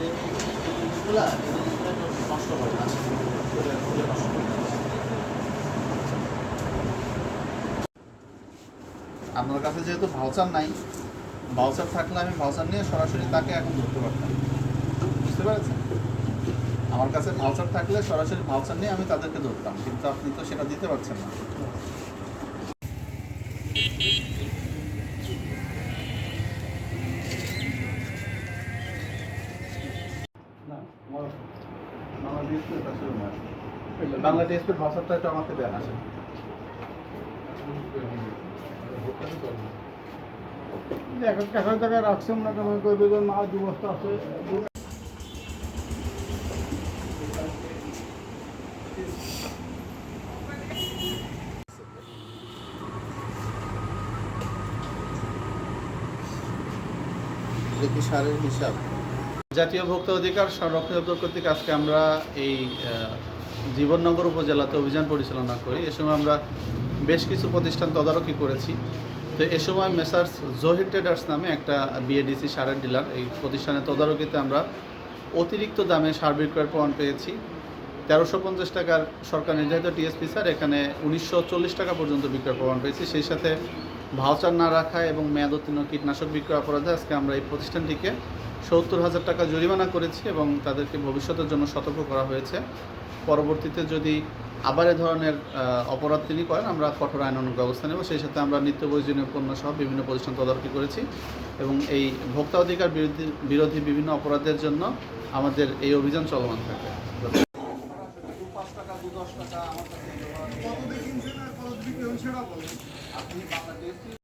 আপনার কাছে যেহেতু ভাউচার নাই ভাউচার থাকলে আমি ভাউচার নিয়ে সরাসরি তাকে এখন ধরতে পারতাম। বুঝতে পেরেছেন? আমার কাছে ভাউচার থাকলে সরাসরি ভাউচার নিয়ে আমি তাদেরকে ধরতাম, কিন্তু আপনি তো সেটা দিতে পারছেন না। বাংলা ডিএসপির কাছে বাংলা ডিএসপির ভাষাটা একটু আমাকে দেন আসেন এখন কাঁচা জায়গায় রাখছেন না করবে মা আছে। সারের হিসাব? জাতীয় ভোক্তা অধিকার সংরক্ষণ দপ্তর কর্তৃক আজকে আমরা এই জীবননগর উপজেলাতে অভিযান পরিচালনা করি। এ সময় আমরা বেশ কিছু প্রতিষ্ঠান তদারকি করেছি। তো এ সময় মেসার্স জহির ট্রেডার্স নামে একটা বিএডিসি সারের ডিলার এই প্রতিষ্ঠানের তদারকিতে আমরা অতিরিক্ত দামে সার বিক্রয়ের প্রমাণ পেয়েছি। তেরোশো পঞ্চাশ টাকার সরকার নির্ধারিত টিএসপি, স্যার, এখানে উনিশশো চল্লিশ টাকা পর্যন্ত বিক্রয় প্রমাণ পেয়েছি। সেই সাথে ভাউচার না রাখা এবং মেয়াদ উত্তীর্ণ কীটনাশক বিক্রয় অপরাধে আজকে আমরা এই প্রতিষ্ঠানটিকে সত্তর হাজার টাকা জরিমানা করেছি এবং তাদেরকে ভবিষ্যতের জন্য সতর্ক করা হয়েছে। পরবর্তীতে যদি আবার এ ধরনের অপরাধ তিনি করেন, আমরা কঠোর আইনানুগ ব্যবস্থা নেব। সেই সাথে আমরা নিত্য প্রয়োজনীয় পণ্য সহ বিভিন্ন প্রতিষ্ঠান তদারকি করেছি এবং এই ভোক্তা অধিকার বিরোধী বিরোধী বিভিন্ন অপরাধের জন্য আমাদের এই অভিযান চলমান থাকবে আপনি বাংলাদেশ